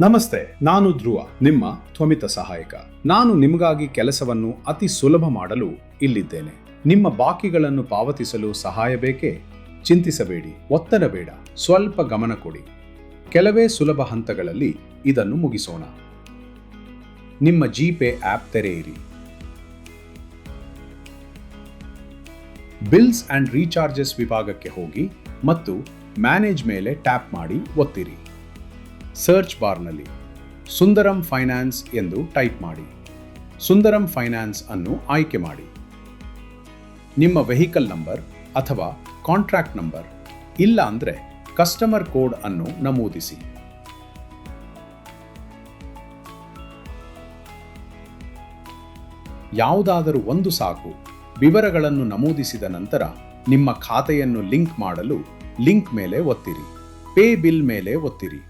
ನಮಸ್ತೆ, ನಾನು ಧ್ರುವ, ನಿಮ್ಮ ತ್ವಮಿತ ಸಹಾಯಕ. ನಾನು ನಿಮಗಾಗಿ ಕೆಲಸವನ್ನು ಅತಿ ಸುಲಭ ಮಾಡಲು ಇಲ್ಲಿದ್ದೇನೆ. ನಿಮ್ಮ ಬಾಕಿಗಳನ್ನು ಪಾವತಿಸಲು ಸಹಾಯ ಬೇಕೇ? ಚಿಂತಿಸಬೇಡಿ, ಒತ್ತಡ ಬೇಡ, ಸ್ವಲ್ಪ ಗಮನ ಕೊಡಿ. ಕೆಲವೇ ಸುಲಭ ಹಂತಗಳಲ್ಲಿ ಇದನ್ನು ಮುಗಿಸೋಣ. ನಿಮ್ಮ ಜಿಪೇ ಆಪ್ ತೆರೆಯಿರಿ. ಬಿಲ್ಸ್ ಅಂಡ್ ರೀಚಾರ್ಜಸ್ ವಿಭಾಗಕ್ಕೆ ಹೋಗಿ ಮತ್ತು ಮ್ಯಾನೇಜ್ ಮೇಲೆ ಟ್ಯಾಪ್ ಮಾಡಿ ಒತ್ತಿರಿ. ಸರ್ಚ್ ಬಾರ್ನಲ್ಲಿ ಸುಂದರಂ ಫೈನಾನ್ಸ್ ಎಂದು ಟೈಪ್ ಮಾಡಿ. ಸುಂದರಂ ಫೈನಾನ್ಸ್ ಅನ್ನು ಆಯ್ಕೆ ಮಾಡಿ. ನಿಮ್ಮ ವೆಹಿಕಲ್ ನಂಬರ್ ಅಥವಾ ಕಾಂಟ್ರಾಕ್ಟ್ ನಂಬರ್ ಇಲ್ಲ ಅಂದರೆ ಕಸ್ಟಮರ್ ಕೋಡ್ ಅನ್ನು ನಮೂದಿಸಿ. ಯಾವುದಾದರೂ ಒಂದು ಸಾಕು ವಿವರಗಳನ್ನು ನಮೂದಿಸಿದ ನಂತರ ನಿಮ್ಮ ಖಾತೆಯನ್ನು ಲಿಂಕ್ ಮಾಡಲು ಲಿಂಕ್ ಮೇಲೆ ಒತ್ತಿರಿ. ಪೇ ಬಿಲ್ ಮೇಲೆ ಒತ್ತಿರಿ.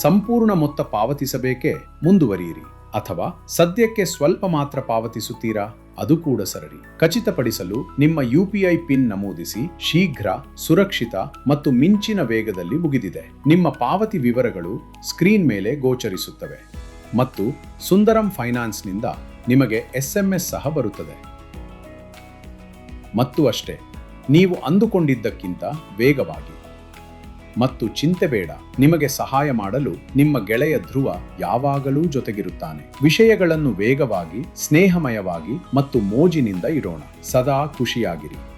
ಸಂಪೂರ್ಣ ಮೊತ್ತ ಪಾವತಿಸಬೇಕೇ ಮುಂದುವರಿಯಿರಿ. ಅಥವಾ ಸದ್ಯಕ್ಕೆ ಸ್ವಲ್ಪ ಮಾತ್ರ ಪಾವತಿಸುತ್ತೀರಾ? ಅದು ಕೂಡ ಸರಳಿ ಖಚಿತಪಡಿಸಲು ನಿಮ್ಮ ಯುಪಿಐ ಪಿನ್ ನಮೂದಿಸಿ ಶೀಘ್ರ, ಸುರಕ್ಷಿತ ಮತ್ತು ಮಿಂಚಿನ ವೇಗದಲ್ಲಿ ಮುಗಿದಿದೆ. ನಿಮ್ಮ ಪಾವತಿ ವಿವರಗಳು ಸ್ಕ್ರೀನ್ ಮೇಲೆ ಗೋಚರಿಸುತ್ತವೆ. ಮತ್ತು ಸುಂದರಂ ಫೈನಾನ್ಸ್ನಿಂದ ನಿಮಗೆ ಎಸ್ಎಂಎಸ್ ಸಹ ಬರುತ್ತದೆ. ಮತ್ತು ಅಷ್ಟೇ, ನೀವು ಅಂದುಕೊಂಡಿದ್ದಕ್ಕಿಂತ ವೇಗವಾಗಿ. ಮತ್ತು ಚಿಂತೆ ಬೇಡ. ನಿಮಗೆ ಸಹಾಯ ಮಾಡಲು ನಿಮ್ಮ ಗೆಳೆಯ ಧ್ರುವ ಯಾವಾಗಲೂ ಜೊತೆಗಿರುತ್ತಾನೆ. ವಿಷಯಗಳನ್ನು ವೇಗವಾಗಿ, ಸ್ನೇಹಮಯವಾಗಿ ಮತ್ತು ಮೋಜಿನಿಂದ ಇಡೋಣ. ಸದಾ ಖುಷಿಯಾಗಿರಿ.